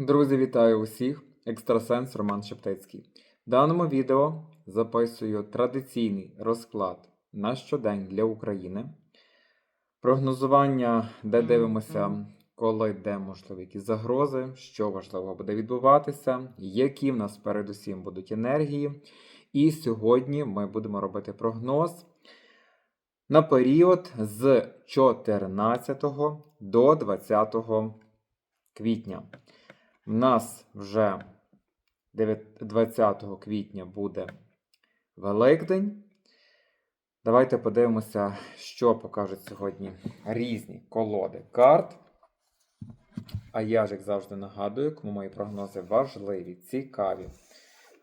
Друзі, вітаю усіх! Екстрасенс Роман Шептицький. В даному відео записую традиційний розклад на щодень для України. Прогнозування, де дивимося, коли де можливі які загрози, що важливо буде відбуватися, які в нас передусім будуть енергії. І сьогодні ми будемо робити прогноз на період з 14 до 20 квітня. У нас вже 20 квітня буде Великдень. Давайте подивимося, що покажуть сьогодні різні колоди карт. А я ж, як завжди, нагадую, кому мої прогнози важливі, цікаві.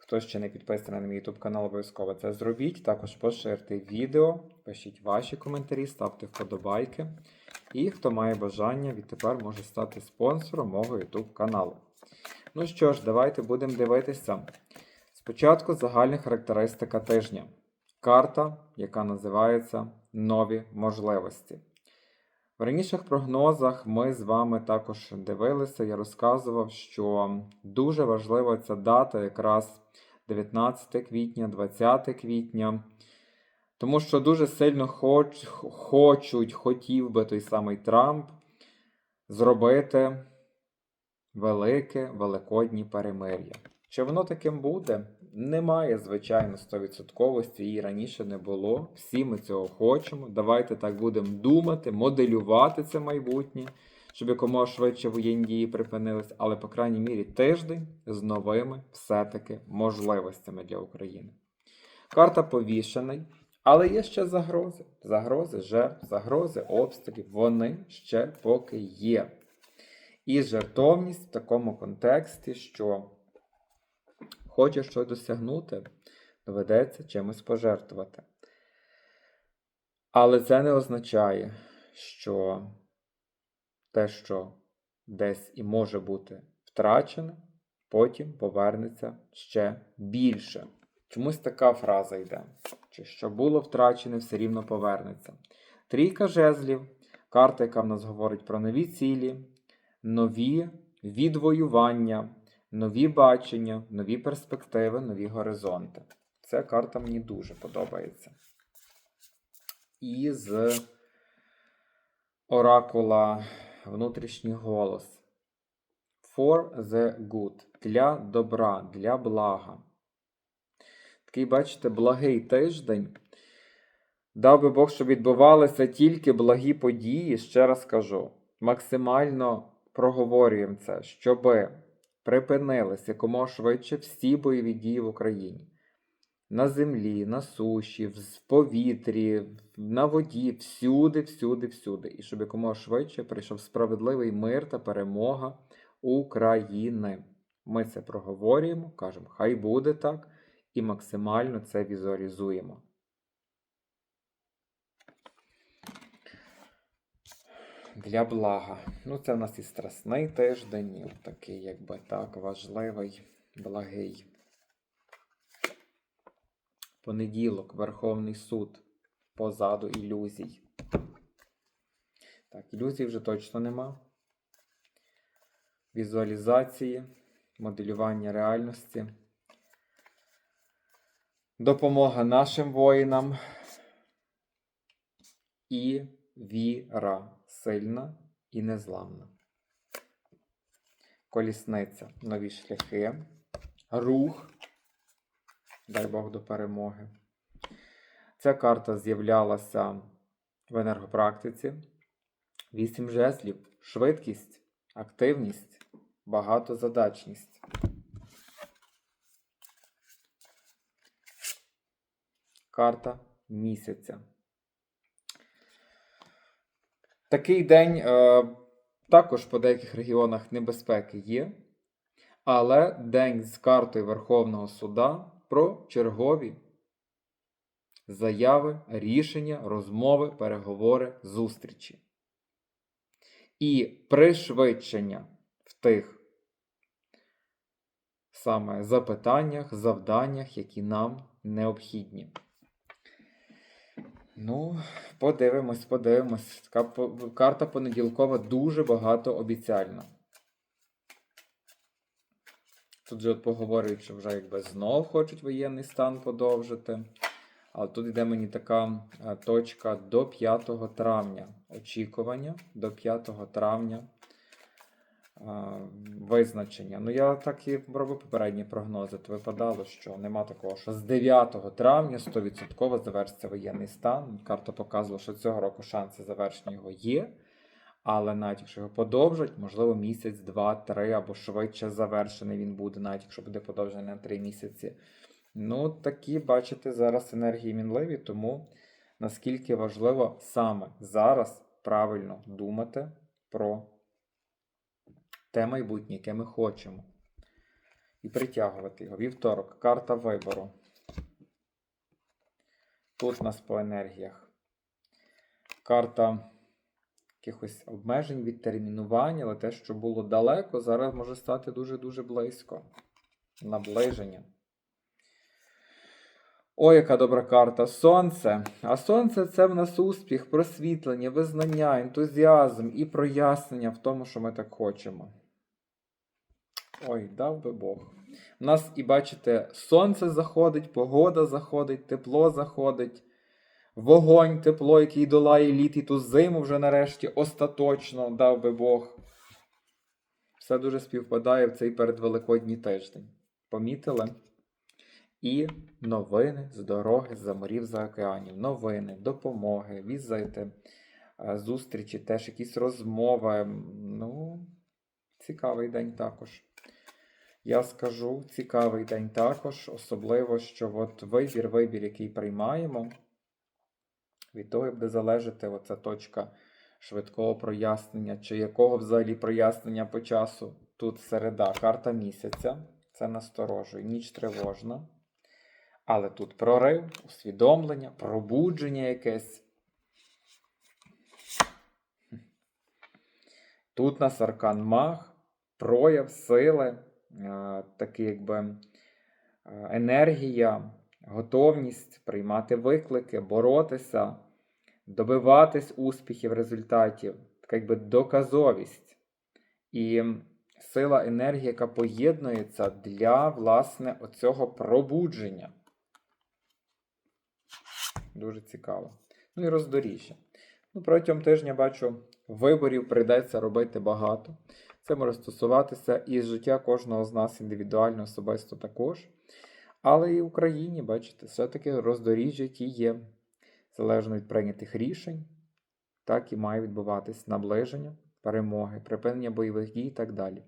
Хто ще не підписаний на мій YouTube канал, обов'язково це зробіть. Також поширте відео, пишіть ваші коментарі, ставте вподобайки. І хто має бажання, відтепер може стати спонсором мого YouTube каналу. Ну що ж, давайте будемо дивитися. Спочатку загальна характеристика тижня. Карта, яка називається Нові можливості. В раніших прогнозах ми з вами також дивилися, я розказував, що дуже важлива ця дата, якраз 19 квітня, 20 квітня. Тому що дуже сильно хоч, хочуть, хотів би той самий Трамп зробити велике великодні перемир'я. Чи воно таким буде? Немає, звичайно, 100% і раніше не було. Всі ми цього хочемо. Давайте так будемо думати, моделювати це майбутнє, щоб якомога швидше воєнні дії припинились, але, по крайній мірі, тиждень з новими все-таки можливостями для України. Карта повішений, але є ще загрози. Загрози жертв, загрози обстрілів. Вони ще поки є. І жертовність в такому контексті, що хочеш щось досягнути, доведеться чимось пожертвувати. Але це не означає, що те, що десь і може бути втрачене, потім повернеться ще більше. Чомусь така фраза йде: чи що було втрачене, все рівно повернеться. Трійка жезлів, карта, яка в нас говорить про нові цілі, нові відвоювання, нові бачення, нові перспективи, нові горизонти. Ця карта мені дуже подобається. І з оракула внутрішній голос. For the good. Для добра, для блага. Такий, бачите, благий тиждень. Дав би Бог, щоб відбувалися тільки благі події, ще раз кажу. Максимально проговорюємо це, щоб припинилися якомога швидше всі бойові дії в Україні. На землі, на суші, в повітрі, на воді, всюди, всюди, всюди. І щоб якомога швидше прийшов справедливий мир та перемога України. Ми це проговорюємо, кажемо, хай буде так, і максимально це візуалізуємо. Для блага. Ну, це в нас і страсний тиждень, і такий, якби так, важливий, благий. Понеділок, Верховний суд. Позаду ілюзій. Так, ілюзій вже точно нема. Візуалізації, моделювання реальності. Допомога нашим воїнам. І віра сильна і незламна. Колісниця, нові шляхи, рух, дай Бог до перемоги. Ця карта з'являлася в енергопрактиці. Вісім жезлів, швидкість, активність, багатозадачність. Карта місяця. Такий день е, також по деяких регіонах небезпеки є, але день з картою Верховного суда про чергові заяви, рішення, розмови, переговори, зустрічі. І пришвидшення в тих саме запитаннях, завданнях, які нам необхідні. Ну, подивимось, подивимось. Карта понеділкова дуже багато обіцяльна. Тут же от поговорюють, що вже якби знов хочуть воєнний стан подовжити. Але тут йде мені така е, точка до 5 травня. Очікування до 5 травня визначення. Ну, я так і робив попередні прогнози. То випадало, що нема такого, що з 9 травня 100% завершиться воєнний стан. Карта показувала, що цього року шанси завершення його є. Але навіть якщо його подовжать, можливо, місяць, два, три або швидше завершений він буде, навіть якщо буде подовжений на три місяці. Ну, такі, бачите, зараз енергії мінливі, тому наскільки важливо саме зараз правильно думати про те майбутнє, яке ми хочемо. І притягувати його. Вівторок, карта вибору. Тут у нас по енергіях. Карта якихось обмежень, відтермінування, але те, що було далеко, зараз може стати дуже-дуже близько. Наближення. Ой, яка добра карта. Сонце. А сонце це в нас успіх, просвітлення, визнання, ентузіазм і прояснення в тому, що ми так хочемо. Ой, дав би Бог. У нас, і бачите, сонце заходить, погода заходить, тепло заходить. Вогонь, тепло, який долає літ і ту зиму вже нарешті остаточно дав би Бог. Все дуже співпадає в цей передвеликодній тиждень. Помітили? І новини з дороги, з-за морів, за океанів. Новини, допомоги, візити, е, зустрічі, теж якісь розмови. Ну, цікавий день також. Я скажу, цікавий день також, особливо, що от вибір, вибір, який приймаємо, від того буде залежати оця точка швидкого прояснення, чи якого взагалі прояснення по часу. Тут середа, карта місяця, це насторожує, ніч тривожна. Але тут прорив, усвідомлення, пробудження якесь. Тут нас аркан маг, прояв сили, такий якби енергія, готовність приймати виклики, боротися, добиватись успіхів, результатів, така якби доказовість. І сила енергії, яка поєднується для, власне, оцього пробудження. Дуже цікаво. Ну і роздоріжжя. Ну, протягом тижня бачу, виборів прийдеться робити багато. Це може стосуватися і життя кожного з нас індивідуально, особисто також. Але і в Україні, бачите, все-таки роздоріжжя, які є, залежно від прийнятих рішень, так і має відбуватись наближення, перемоги, припинення бойових дій і так далі.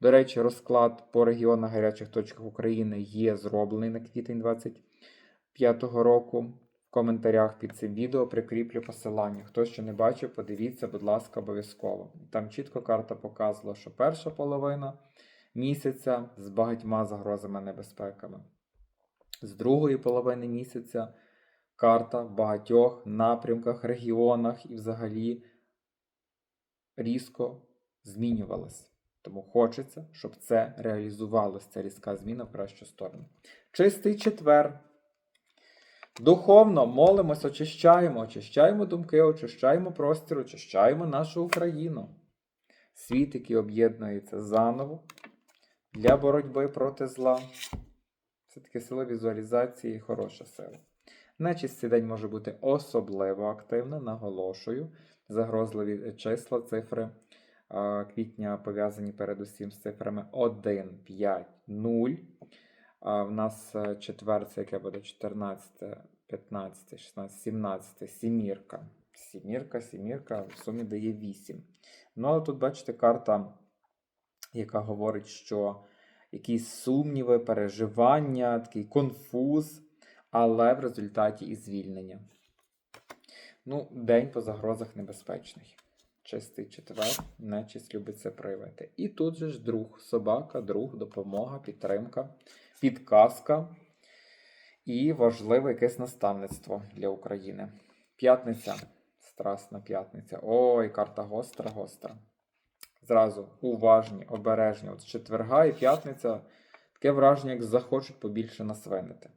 До речі, розклад по регіонах гарячих точках України є зроблений на квітень 25 року. В коментарях під цим відео прикріплю посилання. Хто ще не бачив, подивіться, будь ласка, обов'язково. Там чітко карта показувала, що перша половина місяця з багатьма загрозами небезпеками. З другої половини місяця карта в багатьох напрямках, регіонах і взагалі різко змінювалась. Тому хочеться, щоб це реалізувалося, ця різка зміна в кращу сторону. Чистий четвер. Духовно молимось, очищаємо, очищаємо думки, очищаємо простір, очищаємо нашу Україну. Світ, який об'єднується заново для боротьби проти зла. Це таки сила візуалізації хороша сила. Нечість цей день може бути особливо активна, наголошую. Загрозливі числа, цифри квітня пов'язані передусім з цифрами 1, 5, 0. В нас е, четвер, це яке буде 14, 15, 16, 17, сімірка. Сімірка, сімірка, в сумі дає 8. Ну, але тут, бачите, карта, яка говорить, що якісь сумніви, переживання, такий конфуз, але в результаті і звільнення. Ну, день по загрозах небезпечний. Чистий четвер, нечисть любить це проявити. І тут же ж друг, собака, друг, допомога, підтримка, підказка і важливе якесь наставництво для України. П'ятниця. Страсна п'ятниця. Ой, карта гостра, гостра. Зразу уважні, обережні. От четверга і п'ятниця таке враження, як захочуть побільше насвинити.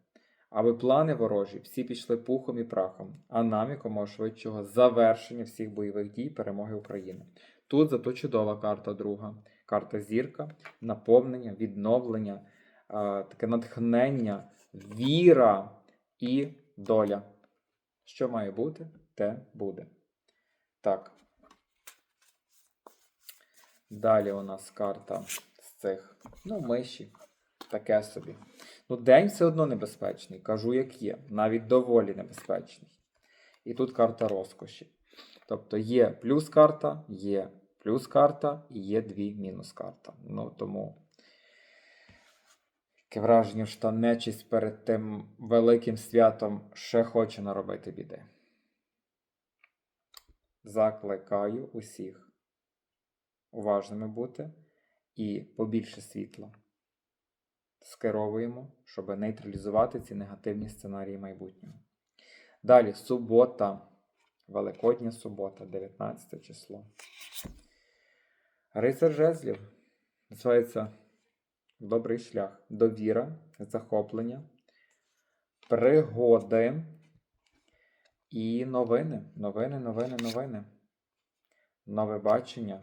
Аби плани ворожі всі пішли пухом і прахом, а нам якомога швидшого завершення всіх бойових дій перемоги України. Тут зато чудова карта друга. Карта зірка, наповнення, відновлення, таке натхнення, віра і доля. Що має бути, те буде. Так. Далі у нас карта з цих, ну, миші. Таке собі. Ну, день все одно небезпечний. Кажу, як є. Навіть доволі небезпечний. І тут карта розкоші. Тобто є плюс карта, є плюс карта і є дві мінус карта. Ну, тому таке враження, що та нечисть перед тим великим святом ще хоче наробити біди. Закликаю усіх уважними бути і побільше світла скеровуємо, щоб нейтралізувати ці негативні сценарії майбутнього. Далі субота, Великодня субота, 19 число. Рицар жезлів називається Добрий шлях. Довіра, захоплення, пригоди і новини. Новини, новини, новини. Нове бачення,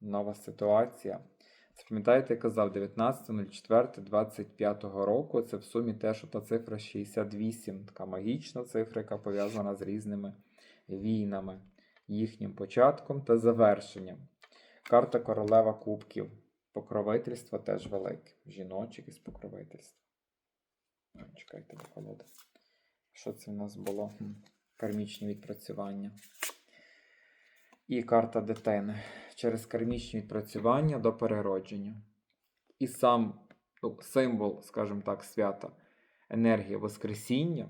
нова ситуація. Пам'ятаєте, я казав 19.04.25 року. Це в сумі теж та цифра 68, така магічна цифра, яка пов'язана з різними війнами, їхнім початком та завершенням. Карта королева кубків. Покровительство теж велике. Жіноче якесь покровительство. Ой, Чекайте, до колоди. Що це в нас було? Кармічні відпрацювання. І карта дитини через кармічні відпрацювання до переродження. І сам ну, символ, скажімо так, свята енергія Воскресіння.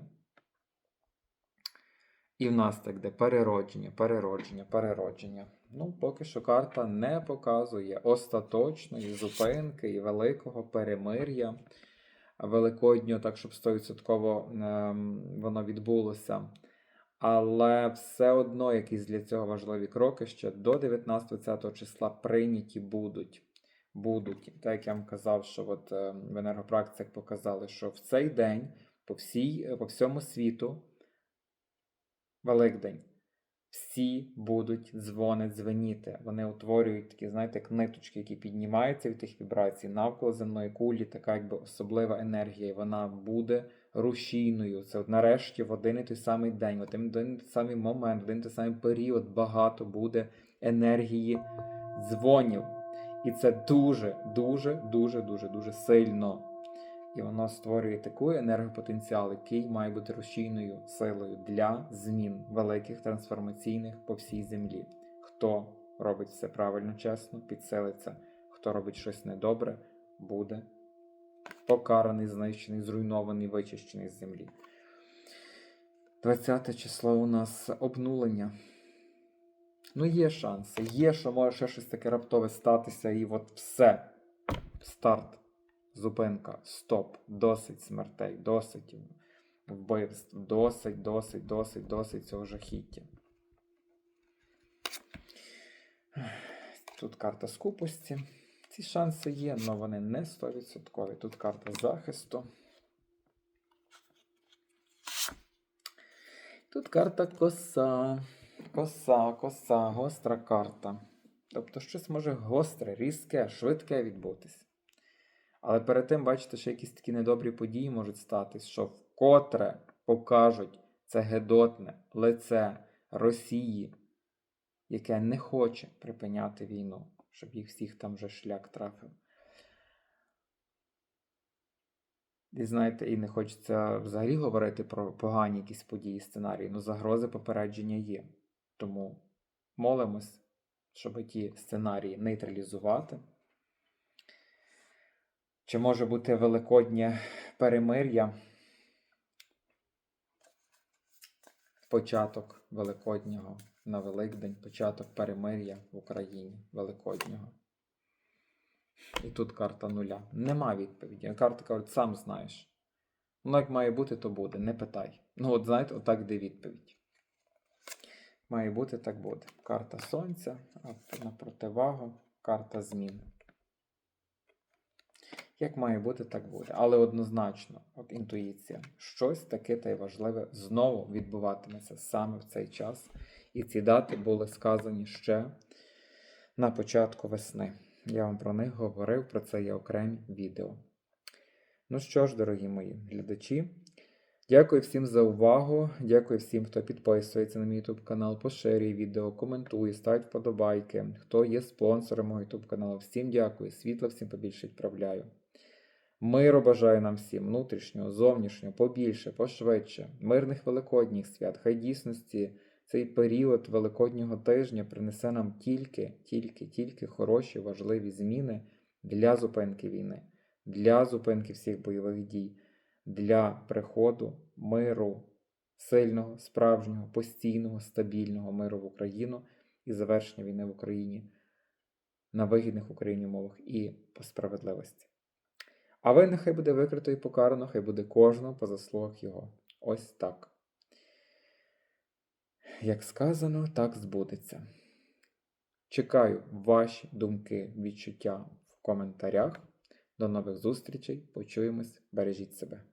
І в нас так де переродження, переродження, переродження. Ну, поки що карта не показує остаточної зупинки і великого перемир'я великоднього, так щоб 100% ем, воно відбулося. Але все одно якісь для цього важливі кроки ще до 19-20 числа прийняті будуть. Будуть. Так як я вам казав, що от е, в енергопрактиках показали, що в цей день по, всій, по всьому світу, Великдень, всі будуть дзвони дзвеніти. Вони утворюють такі, знаєте, як ниточки, які піднімаються від тих вібрацій навколо земної кулі, така якби особлива енергія. І вона буде рушійною. Це от нарешті в один і той самий день, в один і самий момент, в один і той самий період багато буде енергії дзвонів. І це дуже, дуже, дуже, дуже, дуже сильно. І воно створює такий енергопотенціал, який має бути рушійною силою для змін великих трансформаційних по всій землі. Хто робить все правильно, чесно, підсилиться, хто робить щось недобре, буде покараний, знищений, зруйнований, вичищений з землі. 20 число у нас обнулення. Ну, є шанси. Є, що може ще щось таке раптове статися, і от все. Старт. Зупинка, стоп, досить смертей, досить вбивств, досить, досить, досить, досить цього жахіття. Тут карта скупості. Ці шанси є, але вони не 100%. Тут карта захисту. Тут карта коса. Коса, коса, гостра карта. Тобто щось може гостре, різке, швидке відбутись. Але перед тим, бачите, що якісь такі недобрі події можуть статись, що вкотре покажуть це гедотне лице Росії, яке не хоче припиняти війну, щоб їх всіх там вже шлях трафив. І знаєте, і не хочеться взагалі говорити про погані якісь події, сценарії, але загрози попередження є. Тому молимось, щоб ті сценарії нейтралізувати. Чи може бути великоднє перемир'я? Початок Великоднього на Великдень, початок перемир'я в Україні Великоднього. І тут карта нуля. Нема відповіді. Карта каже, сам знаєш. Воно як має бути, то буде. Не питай. Ну, от знаєте, отак де відповідь. Має бути, так буде. Карта Сонця, а на противагу, карта змін. Як має бути, так буде. Але однозначно, от інтуїція, щось таке та й важливе знову відбуватиметься саме в цей час. І ці дати були сказані ще на початку весни. Я вам про них говорив, про це є окремі відео. Ну що ж, дорогі мої глядачі, дякую всім за увагу. Дякую всім, хто підписується на мій YouTube канал, поширює відео, коментує, ставить вподобайки, хто є спонсором мого YouTube каналу. Всім дякую, світла всім побільше відправляю. Миру бажаю нам всім внутрішнього, зовнішнього, побільше, пошвидше, мирних великодніх свят. Хай дійсності цей період Великоднього тижня принесе нам тільки, тільки, тільки хороші, важливі зміни для зупинки війни, для зупинки всіх бойових дій, для приходу миру, сильного, справжнього, постійного, стабільного миру в Україну і завершення війни в Україні на вигідних Україні умовах і по справедливості. А ви нехай буде викрито і покарано, хай буде кожного по заслугах його. Ось так. Як сказано, так збудеться. Чекаю ваші думки, відчуття в коментарях. До нових зустрічей. Почуємось. Бережіть себе.